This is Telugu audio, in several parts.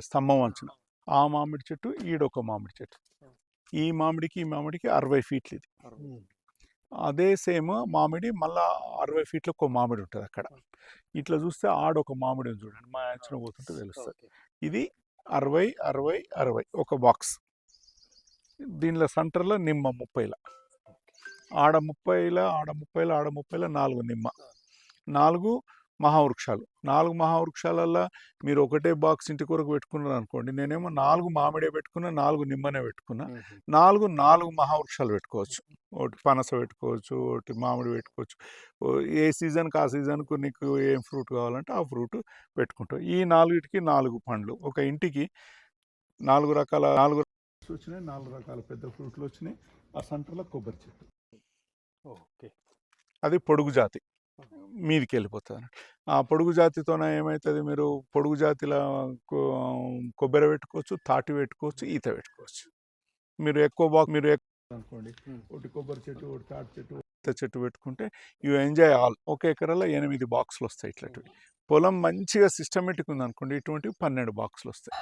స్తంభం అంచున. ఆ మామిడి చెట్టు ఈడొక మామిడి చెట్టు. ఈ మామిడికి ఈ మామిడికి అరవై ఫీట్లు ఇది. అదే సేమ్ మామిడి మళ్ళా అరవై ఫీట్ల ఒక మామిడి ఉంటుంది అక్కడ. ఇట్లా చూస్తే ఆడొక మామిడి చూడండి మా అంచున పోతుంటే తెలుస్తుంది. ఇది అరవై అరవై అరవై ఒక బాక్స్. దీనిలో సెంటర్లో నిమ్మ ముప్పైల. ఆడ ముప్పైల ఆడ ముప్పైల ఆడ ముప్పైల నాలుగు నిమ్మ. నాలుగు మహావృక్షాలు. నాలుగు మహావృక్షాలల్లో మీరు ఒకటే బాక్స్ ఇంటి కొరకు పెట్టుకున్నారు అనుకోండి నేనేమో నాలుగు మామిడే పెట్టుకున్నా నాలుగు నిమ్మనే పెట్టుకున్నా నాలుగు నాలుగు మహావృక్షాలు పెట్టుకోవచ్చు. ఒకటి పనస పెట్టుకోవచ్చు ఒకటి మామిడి పెట్టుకోవచ్చు. ఏ సీజన్కి ఆ సీజన్కు నీకు ఏం ఫ్రూట్ కావాలంటే ఆ ఫ్రూట్ పెట్టుకుంటావు. ఈ నాలుగిటికి నాలుగు పండ్లు. ఒక ఇంటికి నాలుగు రకాల నాలుగు వచ్చినాయి నాలుగు రకాల పెద్ద ఫ్రూట్లు వచ్చినాయి ఆ సెంటర్లో కొబ్బరి చెట్టు. ఓకే. అది పొడుగు జాతి. మీదికి వెళ్ళిపోతుంది ఆ పొడుగు జాతితోన ఏమవుతుంది మీరు? పొడుగు జాతిలో కొబ్బరి పెట్టుకోవచ్చు తాటి పెట్టుకోవచ్చు ఈత పెట్టుకోవచ్చు. మీరు ఎక్కువ బాగా మీరు ఎక్కువ అనుకోండి. ఒకటి కొబ్బరి చెట్టు ఒకటి తాటి చెట్టు ఈత చెట్టు పెట్టుకుంటే యూ ఎంజాయ్ ఆల్. ఒక ఎకరాలో ఎనిమిది బాక్సులు వస్తాయి ఇట్లాంటివి. పొలం మంచిగా సిస్టమేటిక్ ఉంది అనుకోండి ఇటువంటివి పన్నెండు బాక్సులు వస్తాయి.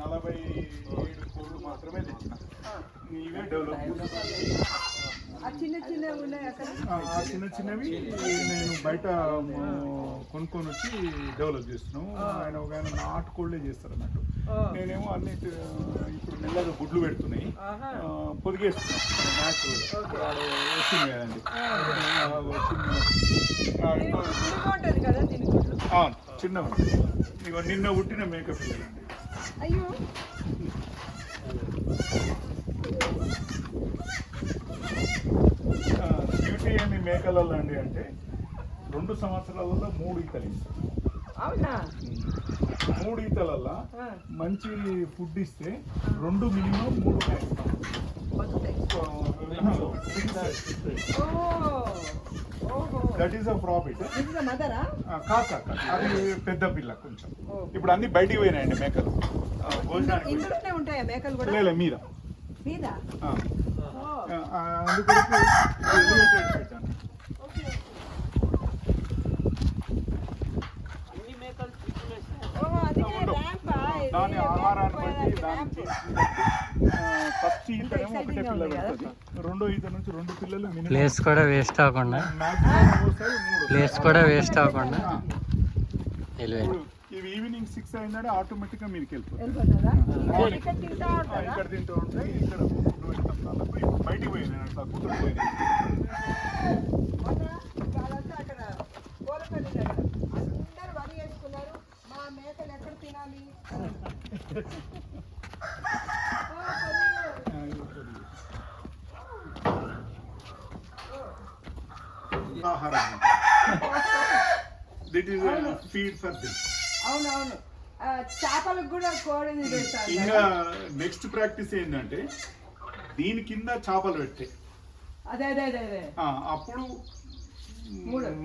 నలభై తెచ్చిన ఇవే డెవలప్ చిన్న చిన్నవి ఉన్నాయి అక్కడ? ఆ చిన్న చిన్నవి నేను బయట కొనుక్కొని వచ్చి డెవలప్ చేస్తున్నాము. ఆయన ఒక ఆయన నాటుకోళ్ళే చేస్తారు అన్నట్టు. నేనేమో అన్ని ఇప్పుడు మెల్లగా గుడ్లు పెడుతున్నాయి. ఆహా. ఆ, పొదిగేస్తున్నాం. న్యాచురల్ వాడు వచ్చింది కదండి. ఇగో నిన్న పుట్టిన మేకప్ అయ్యో. బ్యూటీ అని మేకలలో అండి అంటే రెండు సంవత్సరాలలో మూడు ఈతలు ఇస్తాం. అవునా? మూడు ఈతలల్లో మంచి ఫుడ్ ఇస్తే రెండు మినిమం మూడు దట్ ఈస్ అ ప్రాఫిట్? కాక అది పెద్ద పిల్ల కొంచెం. ఇప్పుడు అన్ని బయటికి పోయినాయండి మేకలు. ఇందులోనే ఉంటాయా మేకలు కూడా? మీద. మీద? దాని ఆహారాన్ని బట్టి ఫస్ట్ ఈత ఏమో ఒకటే? పెడుతుంది రెండో నుంచి రెండు పిల్లలు ప్లేస్ కూడా వేస్ట్ అవ్వకుండా. ప్లేస్ కూడా వేస్ట్ అవ్వకుండా. సిక్స్ అయిందంటే ఆటోమేటిక్గా మీదకి వెళ్ళిపోతుంది. ఇక్కడ తింటా ఉంటాయి ఇక్కడ బయటికి పోయింది అట్లా కూతురు పోయింది. ఆహారం that is feed for this అవునవును. చేపలకు కూడా కోడిని పెడతారు ఇంకా? నెక్స్ట్ ప్రాక్టీస్ ఏంటంటే దీని కింద చేపలు పెట్టే అదే అదే అదే అదే ఆ, అప్పుడు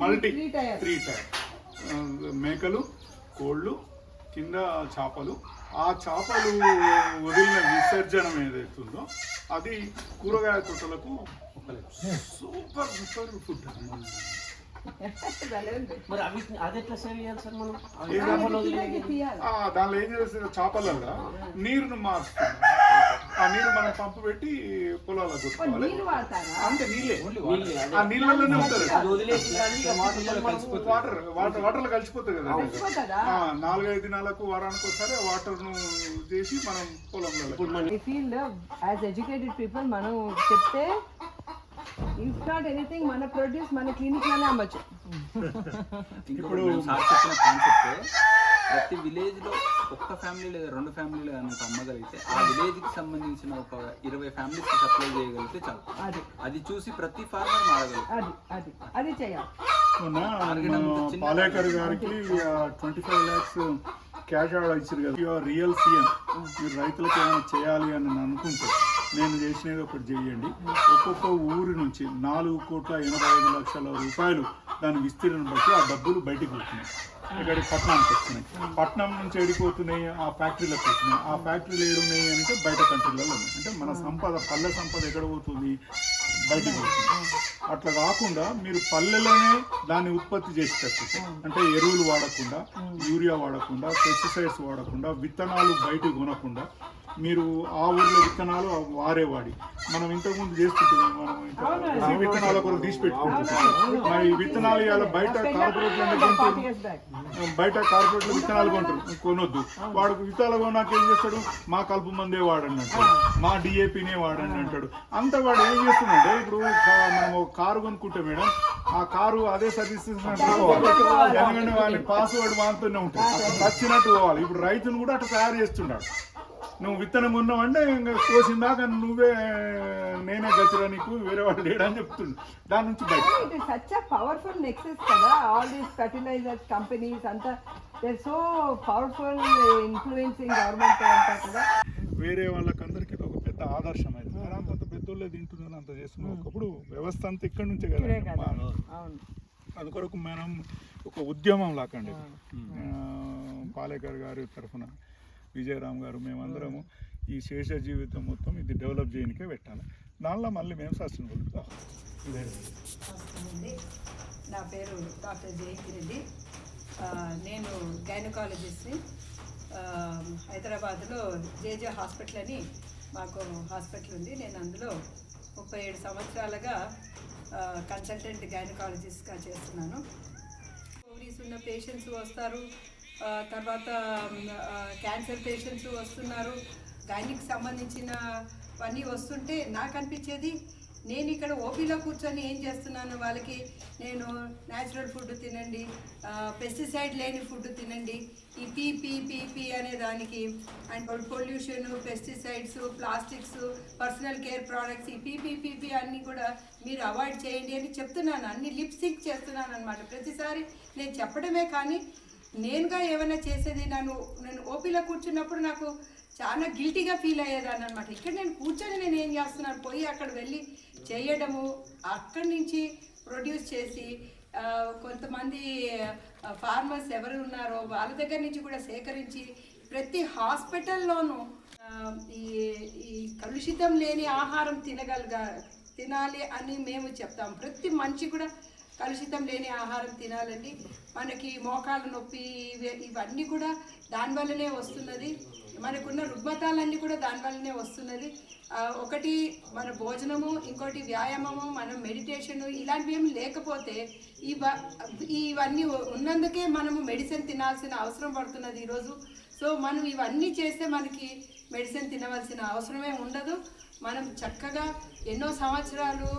multi three tier. Three tier మేకలు కోళ్ళు కింద చేపలు ఆ చేపలు వదిలిన విసర్జనం ఏదైతుందో అది కూరగాయ తోటలకు సూపర్ సూపర్ ఫుడ్. మరి అవి అది ఎట్లా సేవ్ చేయాలి సార్ మనం? అవి ఏ చేపలు కిందకి వదిలేయండి. తీయాలి ఆ, దానిలో ఏం చేస్తుంది చేపలల్లో నీరును మారుస్తుంది ఆ నీరు మనం పంపు పెట్టి పొలాల్లో ఓ, కొట్టుకోవాలి నీళ్ళు. అంతే. ఆ నీళ్ళలోనే కలిసిపోతుంది వాటర్ వాటర్ వాటర్లో కలిసిపోతుంది? కదా నాలుగైదు దినాలకు వారానికి ఒకసారి వాటర్ను చేసి మనం పొలంలో ఇప్పుడు మన I feel as educated people మనం చెప్తే నాట్ ఎనీథింగ్ మన ప్రొడ్యూస్ మన క్లినిక్లోనే అమ్మచ్చు. ఇప్పుడు సార్ చెప్పిన కాన్సెప్ట్ ప్రతి విలేజ్లో ఒక్క ఫ్యామిలీ లేదా రెండు ఫ్యామిలీలు కనుక అమ్మగలిగితే ఆ విలేజ్కి సంబంధించిన ఒక ఇరవై ఫ్యామిలీస్ సప్లై చేయగలిగితే చాలు. అది. అది చూసి ప్రతి ఫార్మర్ మారగలుగుతారు అది అది అది చేయాలి. మొన్న పాలేకర్ గారికి twenty five lakhs cash order ఇచ్చారు కదా. యువర్ రియల్ సీఎం మీరు రైతులకు ఏమైనా చేయాలి అని నేను అనుకుంటే నేను చేసినది ఒకటి చేయండి. ఒక్కొక్క ఊరి నుంచి నాలుగు కోట్ల ఎనభై ఐదు లక్షల రూపాయలు దాని విస్తీర్ణం బట్టి ఆ డబ్బులు బయటికి పోతున్నాయి ఇక్కడికి పట్టణానికి వస్తున్నాయి. పట్నం నుంచి ఎడిపోతున్నాయి ఆ ఫ్యాక్టరీలకు వస్తున్నాయి. ఆ ఫ్యాక్టరీలు ఏడున్నాయి అంటే బయట కంట్రీలలో ఉన్నాయి. అంటే మన సంపద పల్లె సంపద ఎక్కడ పోతుంది? బయటకు పోతుంది. అట్లా కాకుండా మీరు పల్లెలోనే దాన్ని ఉత్పత్తి చేసేటట్టు. అంటే ఎరువులు వాడకుండా యూరియా వాడకుండా పెస్టిసైడ్స్ వాడకుండా విత్తనాలు బయట కొనకుండా మీరు ఆ ఊర్లో విత్తనాలు వారే వాడి మనం ఇంతకుముందు చేస్తుంటున్నాం మనం విత్తనాల కొరకు తీసి పెట్టుకుంటున్నాం. మరి ఈ విత్తనాలు ఇవాళ బయట బ్యాక్ బయట కార్పొరేట్లు విత్తనాలు కొంటారు కొనొద్దు. వాడు విత్తనాలు కొన్నాక ఏం చేస్తాడు? మా కలుపు మందే వాడండి అంటాడు మా డిఏపినే వాడండి అంటాడు అంత వాడు ఏం చేస్తున్నాడు ఇప్పుడు మనం ఒక కారు కొనుక్కుంటే మేడం. ఆ కారు అదే సర్వీస్ ఎందుకంటే వాళ్ళ పాస్వర్డ్ మాత్రమే ఉంటుంది నచ్చినట్టు పోవాలి. ఇప్పుడు రైతును కూడా అట్లా తయారు చేస్తున్నాడు నువ్వు విత్తనం ఉన్నావంటే ఇంకా కోసిందాక నువ్వే నేనే గచ్చిరా నీకు వేరే వాడు లేడని చెప్తుండు. దాని నుంచి బయట. such a powerful nexus కదా all these fertilizers companies అంతా. So powerful uh, influencing government అంటారు కదా. వేరే వాళ్ళకందరికీ ఇది ఒక పెద్ద ఆదర్శం అయితే. అంత పెద్దోళ్ళే తింటున్నారు అంత చేస్తున్నారు. ఒకప్పుడు వ్యవస్థ అంతా ఇక్కడి నుంచే కదా. అందుకొరకు మనం ఒక ఉద్యమం లాకండి పాలేకర్ గారి తరఫున. విజయరామ్ గారు మేమందరము ఈ శేష జీవితం మొత్తం ఇది డెవలప్ చేయడానికే పెట్టాలి. దానిలో మళ్ళీ మేము సస్టైనబుల్. నా పేరు డాక్టర్ జయంతి రెడ్డి. నేను గైనకాలజిస్ట్ని. హైదరాబాద్లో జేజే హాస్పిటల్ అని మాకు హాస్పిటల్ ఉంది. నేను అందులో ముప్పై ఏడు సంవత్సరాలుగా కన్సల్టెంట్ గైనకాలజిస్ట్గా చేస్తున్నాను. ఓవరీస్ ఉన్న పేషెంట్స్ వస్తారు. తర్వాత క్యాన్సర్ పేషెంట్స్ వస్తున్నారు. గైనిక్ సంబంధించినవన్నీ వస్తుంటే నాకు అనిపించేది నేను ఇక్కడ ఓపీలో కూర్చొని ఏం చేస్తున్నాను వాళ్ళకి? నేను న్యాచురల్ ఫుడ్ తినండి పెస్టిసైడ్ లేని ఫుడ్ తినండి. ఈ పీపీ పీపీ అనే దానికి and pollution pesticides plastics personal care products ఈ పీపీ పీపీ అన్నీ కూడా మీరు అవాయిడ్ చేయండి అని చెప్తున్నాను. అన్ని లిప్స్టిక్ చేస్తున్నాను అనమాట ప్రతిసారి నేను చెప్పడమే కానీ నేనుగా ఏమైనా చేసేది నన్ను నేను ఓపీలో కూర్చున్నప్పుడు నాకు చాలా గిల్టీగా ఫీల్ అయ్యేదాన్ని అనమాట ఇక్కడ నేను కూర్చొని నేను ఏం చేస్తున్నాను? పోయి అక్కడ వెళ్ళి చేయడము అక్కడి నుంచి ప్రొడ్యూస్ చేసి కొంతమంది ఫార్మర్స్ ఎవరు ఉన్నారో వాళ్ళ దగ్గర నుంచి కూడా సేకరించి ప్రతి హాస్పిటల్లోనూ ఈ ఈ కలుషితం లేని ఆహారం తినగలగా తినాలి అని మేము చెప్తాం. ప్రతి మనిషి కూడా కలుషితం లేని ఆహారం తినాలండి. మనకి మోకాలు నొప్పి ఇవి- ఇవన్నీ కూడా దానివల్లనే వస్తున్నది. మనకున్న రుగ్మతాలన్నీ కూడా దానివల్లనే వస్తున్నది. ఒకటి మన భోజనము ఇంకోటి వ్యాయామము మనం మెడిటేషన్ ఇలాంటివి ఏమి లేకపోతే ఇవ ఇవన్నీ ఉన్నందుకే మనము మెడిసిన్ తినాల్సిన అవసరం పడుతున్నది ఈరోజు. సో మనం ఇవన్నీ చేస్తే మనకి మెడిసిన్ తినవలసిన అవసరమే ఉండదు. మనం చక్కగా ఎన్నో సంవత్సరాలు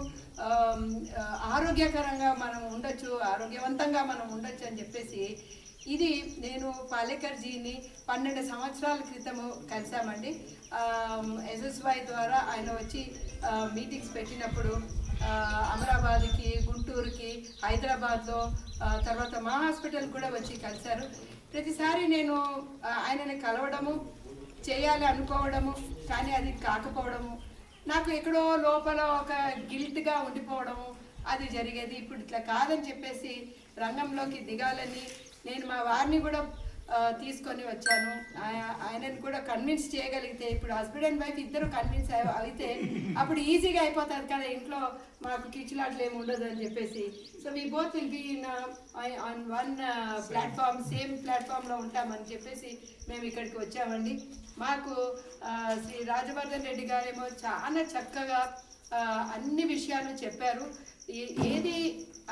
ఆరోగ్యకరంగా మనం ఉండొచ్చు ఆరోగ్యవంతంగా మనం ఉండొచ్చు అని చెప్పేసి ఇది నేను పాలేకర్జీని పన్నెండు సంవత్సరాల క్రితము కలిసామండి ఎస్ఎస్వై ద్వారా ఆయన వచ్చి మీటింగ్స్ పెట్టినప్పుడు అమరాబాద్కి గుంటూరుకి హైదరాబాద్లో తర్వాత మా హాస్పిటల్ కూడా వచ్చి కలిశారు. ప్రతిసారి నేను ఆయనని కలవడము చేయాలి అనుకోవడము కానీ అది కాకపోవడము నాకు ఎక్కడో లోపల ఒక గిల్ట్గా ఉండిపోవడము అది జరిగేది. ఇప్పుడు ఇట్లా కాదని చెప్పేసి రంగంలోకి దిగాలని నేను మా వారిని కూడా తీసుకొని వచ్చాను. ఆయ- ఆయనని కూడా కన్విన్స్ చేయగలిగితే ఇప్పుడు హస్బెండ్ అండ్ వైఫ్ ఇద్దరు కన్విన్స్ అయితే అప్పుడు ఈజీగా అయిపోతుంది కదా ఇంట్లో మాకు కిచులాట్లు ఏమి ఉండదు అని చెప్పేసి. So we both will be in on one platform same ప్లాట్ఫామ్లో ఉంటామని చెప్పేసి మేము ఇక్కడికి వచ్చామండి. మాకు శ్రీ రాజవర్ధన్ రెడ్డి గారేమో చాలా చక్కగా అన్ని విషయాలు చెప్పారు. ఏది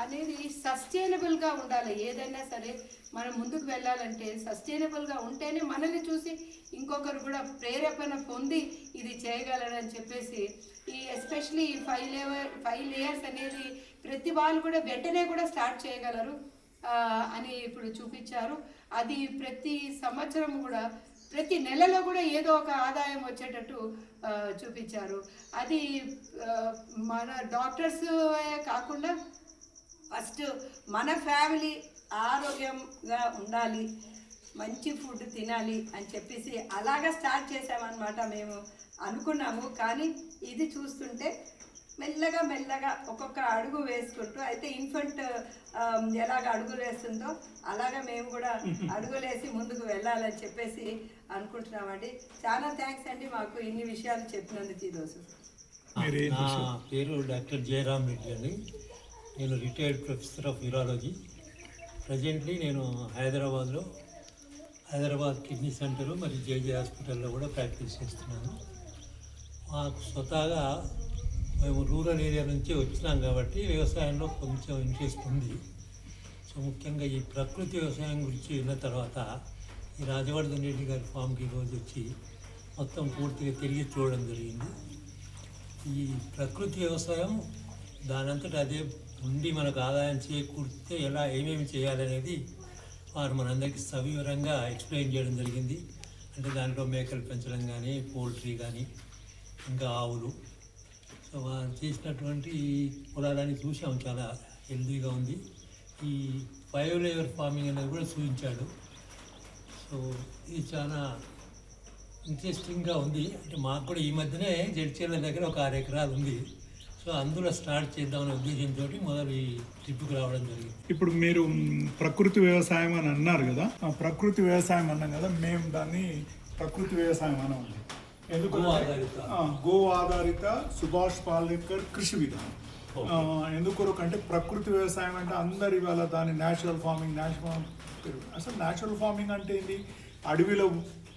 అనేది సస్టైనబుల్గా ఉండాలి. ఏదైనా సరే మనం ముందుకు వెళ్ళాలంటే సస్టైనబుల్గా ఉంటేనే మనల్ని చూసి ఇంకొకరు కూడా ప్రేరేపణ పొంది ఇది చేయగలరని చెప్పేసి ఈ ఎస్పెషలీ ఈ ఫైవ్ లేవర్ ఫైవ్ లేయర్స్ అనేది ప్రతి వాళ్ళు కూడా వెంటనే కూడా స్టార్ట్ చేయగలరు అని ఇప్పుడు చూపించారు. అది ప్రతి సంవత్సరం కూడా ప్రతి నెలలో కూడా ఏదో ఒక ఆదాయం వచ్చేటట్టు చూపించారు. అది మన డాక్టర్స్ కాకుండా ఫస్ట్ మన ఫ్యామిలీ ఆరోగ్యంగా ఉండాలి మంచి ఫుడ్ తినాలి అని చెప్పేసి అలాగా స్టార్ట్ చేసామన్నమాట మేము అనుకున్నాము. కానీ ఇది చూస్తుంటే మెల్లగా మెల్లగా ఒక్కొక్క అడుగు వేసుకుంటూ అయితే ఇన్ఫంట్ ఎలాగ అడుగులు వేస్తుందో అలాగా మేము కూడా అడుగులేసి ముందుకు వెళ్ళాలని చెప్పేసి అనుకుంటున్నామండి. చాలా థ్యాంక్స్ అండి మాకు ఇన్ని విషయాలు చెప్పినందుకు ఈరోజు నా పేరు డాక్టర్ జయరామ్ రెడ్డి అండి. నేను retired professor of urology. Presently నేను హైదరాబాద్లో హైదరాబాద్ కిడ్నీ సెంటర్ మరియు జేజే హాస్పిటల్లో కూడా ప్రాక్టీస్ చేస్తున్నాను. మాకు స్వతహాగా మేము రూరల్ ఏరియా నుంచి వచ్చినాం కాబట్టి వ్యవసాయంలో కొంచెం ఇంట్రెస్ట్ ఉంది. సో ముఖ్యంగా ఈ ప్రకృతి వ్యవసాయం గురించి విన్న తర్వాత ఈ రాజవర్ధన్ రెడ్డి గారి ఫామ్కి ఈరోజు వచ్చి మొత్తం పూర్తిగా తిరిగి చూడడం జరిగింది. ఈ ప్రకృతి వ్యవసాయం దానంతట అదే ఉండి మనకు ఆదాయం చేకూరితే ఎలా ఏమేమి చేయాలనేది వారు మనందరికీ సవివరంగా ఎక్స్ప్లెయిన్ చేయడం జరిగింది. అంటే దాంట్లో మేకలు పెంచడం కానీ పోల్ట్రీ కానీ ఇంకా ఆవులు సో వారు చేసినటువంటి ఈ పొలాలని చూసాం చాలా హెల్తీగా ఉంది. ఈ ఫైవ్ లేయర్ ఫార్మింగ్ అనేది కూడా చూపించాడు. సో ఇది చాలా ఇంట్రెస్టింగ్గా ఉంది. అంటే మాకు కూడా ఈ మధ్యనే జడ్చీల దగ్గర ఒక ఆరు ఎకరాలు ఉంది. సో అందులో స్టార్ట్ చేద్దామనే ఉద్దేశంతో మొదలు ఈ ట్రిప్కి రావడం జరిగింది. ఇప్పుడు మీరు ప్రకృతి వ్యవసాయం అని అన్నారు కదా ప్రకృతి వ్యవసాయం అన్నాం కదా మేము దాన్ని ప్రకృతి వ్యవసాయం అని ఉంది గో ఆధారిత. ఆ, గో ఆధారిత సుభాష్ పాలేకర్ కృషి విధానం. ఎందుకొరకు అంటే ప్రకృతి వ్యవసాయం అంటే అందరు ఇవాళ దాని న్యాచురల్ ఫార్మింగ్ న్యాచురల్ అసలు న్యాచురల్ ఫార్మింగ్ అంటే ఏంటి అడవిలో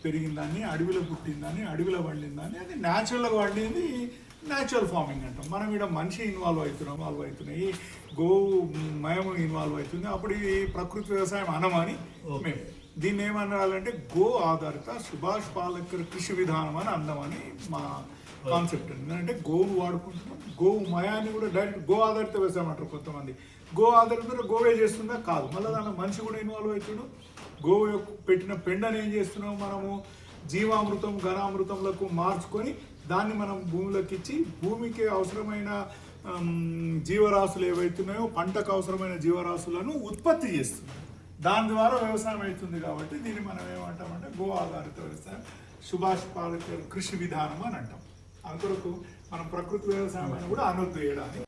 పెరిగిందాన్ని అడవిలో పుట్టిందని అడవిలో పండిందని అది న్యాచురల్గా పండింది న్యాచురల్ ఫార్మింగ్ అంటాం. మనం ఇక్కడ మనిషి ఇన్వాల్వ్ అవుతున్నాం ఇన్వాల్వ్ అవుతున్నాయి. గోవు మయము ఇన్వాల్వ్ అవుతుంది. అప్పుడు ఈ ప్రకృతి వ్యవసాయం అనమని మేము. దీన్ని ఏమనాలంటే గో ఆధారిత సుభాష్ పాలేకర్ కృషి విధానం అని అందమని మా కాన్సెప్ట్ ఎందుకంటే గోవు వాడుకుంటున్నాం గోవు మయాన్ని కూడా డైరెక్ట్ గో ఆధారిత వేసామంటారు కొంతమంది. గో ఆధారిత గోవే చేస్తుందా? కాదు. మళ్ళీ దాంట్లో మనిషి కూడా ఇన్వాల్వ్ అవుతాడు గోవు యొక్క పెట్టిన పెండని ఏం చేస్తున్నాం మనము? జీవామృతం ఘనామృతంలకు మార్చుకొని దాన్ని మనం భూమిలోకి ఇచ్చి భూమికి అవసరమైన జీవరాశులు ఏవైతున్నాయో పంటకు అవసరమైన జీవరాశులను ఉత్పత్తి చేస్తుంది దాని ద్వారా వ్యవసాయం అవుతుంది కాబట్టి దీన్ని మనం ఏమంటామంటే గో ఆధారిత వ్యవసాయం. సుభాష్ పాలేకర్ కృషి విధానం అని అంటాం. అందుకొరకు మనం ప్రకృతి వ్యవసాయం అని కూడా అనొద్దు వేయడానికి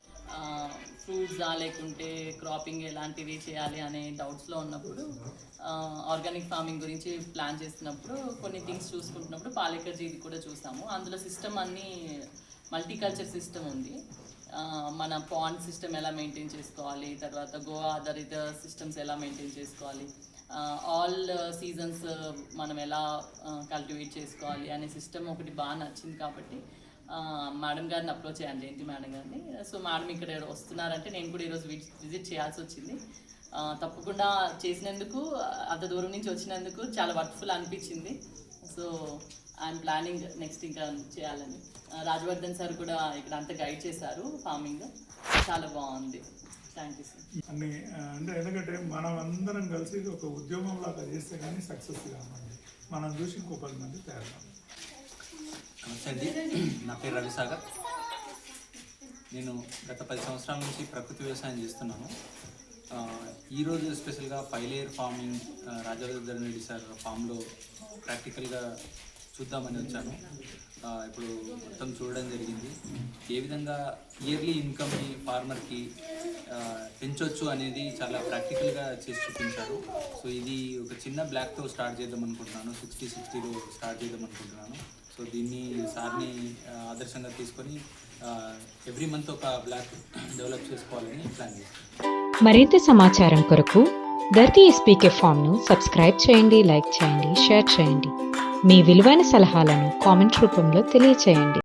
ఫ్రూట్స్ లేకుంటే క్రాపింగ్ ఎలాంటివి చేయాలి అనే డౌట్స్లో ఉన్నప్పుడు ఆర్గానిక్ ఫార్మింగ్ గురించి ప్లాన్ చేస్తున్నప్పుడు కొన్ని థింగ్స్ చూసుకుంటున్నప్పుడు పాలేకర్ జీది కూడా చూసాము. అందులో సిస్టమ్ అన్నీ మల్టీకల్చర్ సిస్టమ్ ఉంది. మన పాండ్ సిస్టమ్ ఎలా మెయింటైన్ చేసుకోవాలి తర్వాత గోవా ఆధారిత సిస్టమ్స్ ఎలా మెయింటైన్ చేసుకోవాలి ఆల్ సీజన్స్ మనం ఎలా కల్టివేట్ చేసుకోవాలి అనే సిస్టమ్ ఒకటి బాగా నచ్చింది కాబట్టి మేడం గారిని అప్రోచ్ అయ్యాను జయంతి మేడం గారిని? సో మేడం ఇక్కడ వస్తున్నారంటే నేను కూడా ఈరోజు విజిట్ చేయాల్సి వచ్చింది. తప్పకుండా చేసినందుకు అంత దూరం నుంచి వచ్చినందుకు చాలా వర్క్ఫుల్ అనిపించింది. సో ఐఎమ్ ప్లానింగ్ నెక్స్ట్ ఇంకా చేయాలని. రాజవర్ధన్ సార్ కూడా ఇక్కడ అంతా గైడ్ చేశారు ఫార్మింగ్ చాలా బాగుంది. థ్యాంక్ యూ సార్ అన్ని అంటే ఎందుకంటే మనం అందరం కలిసి ఇది ఒక ఉద్యమం లాగా చేస్తే కానీ సక్సెస్ కామండి మనం చూసి ఇంకో పది మంది తయారు కావాలి. నమస్తే అండి. నా పేరు రవిసాగర్. నేను గత పది సంవత్సరాల నుంచి ప్రకృతి వ్యవసాయం చేస్తున్నాను. ఆ, ఈరోజు స్పెషల్గా five layer farming Rajavardhan Reddy sir ఫామ్లో ప్రాక్టికల్గా చూద్దామని వచ్చాను. ఇప్పుడు మొత్తం చూడడం జరిగింది. ఏ విధంగా ఇయర్లీ ఇన్కమ్ని ఫార్మర్కి పెంచవచ్చు అనేది చాలా ప్రాక్టికల్గా చేసి చూపించారు. సో ఇది ఒక చిన్న బ్లాక్తో స్టార్ట్ చేద్దాం అనుకుంటున్నాను. సిక్స్టీ సిక్స్టీలో స్టార్ట్ చేద్దాం అనుకుంటున్నాను. సో దీన్ని సార్ని ఆదర్శంగా తీసుకొని ఎవ్రీ మంత్ ఒక బ్లాక్ డెవలప్ చేసుకోవాలని ప్లాన్ చేస్తాను మరింత సమాచారం కొరకు ధర్తీ ఎస్పీకే ఫామ్ను సబ్స్క్రైబ్ చేయండి లైక్ చేయండి షేర్ చేయండి. మీ విలువైన సలహాలను కామెంట్ రూపంలో తెలియచేయండి.